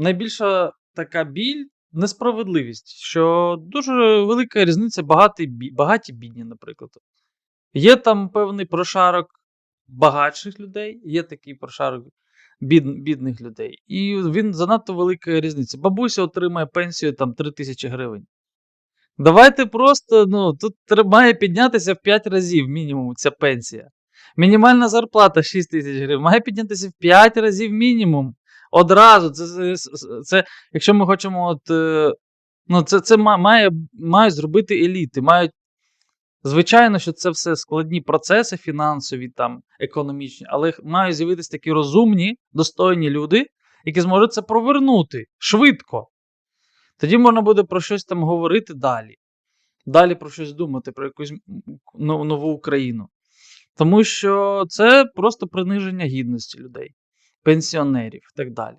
найбільша така біль несправедливість, що дуже велика різниця багаті, багаті бідні, наприклад. Є там певний прошарок багатших людей, є такий прошарок бід, бідних людей. І він занадто велика різниця. Бабуся отримає пенсію там 3 тисячі гривень. Давайте просто, ну, тут має піднятися в 5 разів мінімум ця пенсія. Мінімальна зарплата 6 тисяч гривень, має піднятися в 5 разів мінімум. Одразу. Це, це, це, якщо ми хочемо, от, е, ну, це, це має, мають зробити еліти. Мають, звичайно, що це все складні процеси фінансові, там, економічні, але мають з'явитися такі розумні, достойні люди, які зможуть це провернути швидко. Тоді можна буде про щось там говорити далі. Далі про щось думати, про якусь нову Україну. Тому що це просто приниження гідності людей, пенсіонерів і так далі.